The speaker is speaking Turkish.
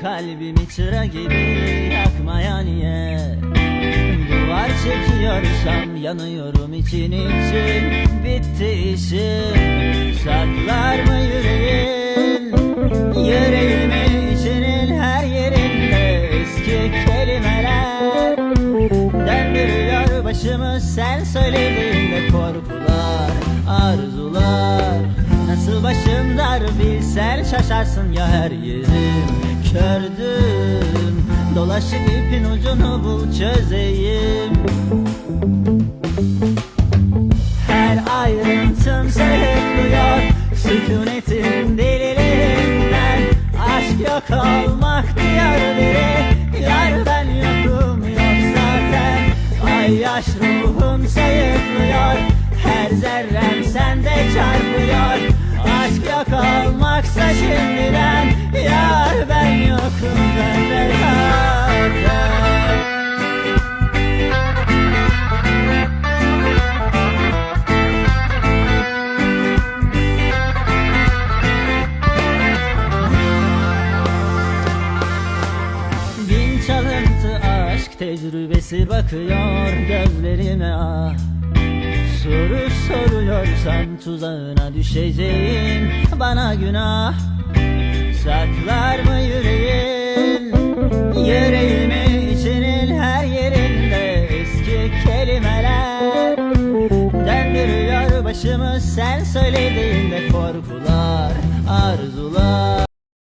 kalbimi çıra gibi yakmaya niye Duvar çekiyorsam yanıyorum için için. Bitti işim saklar mı yüreğin Yüreğimi içinin her yerinde eski kelimeler. Döndürüyor başımı sen söylediğinde korkular Arzular. Nasıl başım dar bilsen şaşarsın ya her yerim Kördüm Dolaşık ipin ucunu bul çözeyim. Her ayrıntın sayıklıyor Sükunetin deliliğinden Aşk yok olmak diyor biri. Yar ben yokum yok zaten Ay yaş ruhum sayıklıyor. Her zerrem sende çarpıyor. Aşk yok olmaksa şimdiden tecrübesi bakıyor gözlerime. Ah Soru soruyorsan tuzağına düşeceğim. Bana günah Saklar mı yüreğin Yüreğimi içinin her yerinde eski kelimeler Döndürüyor başımı sen söylediğinde korkular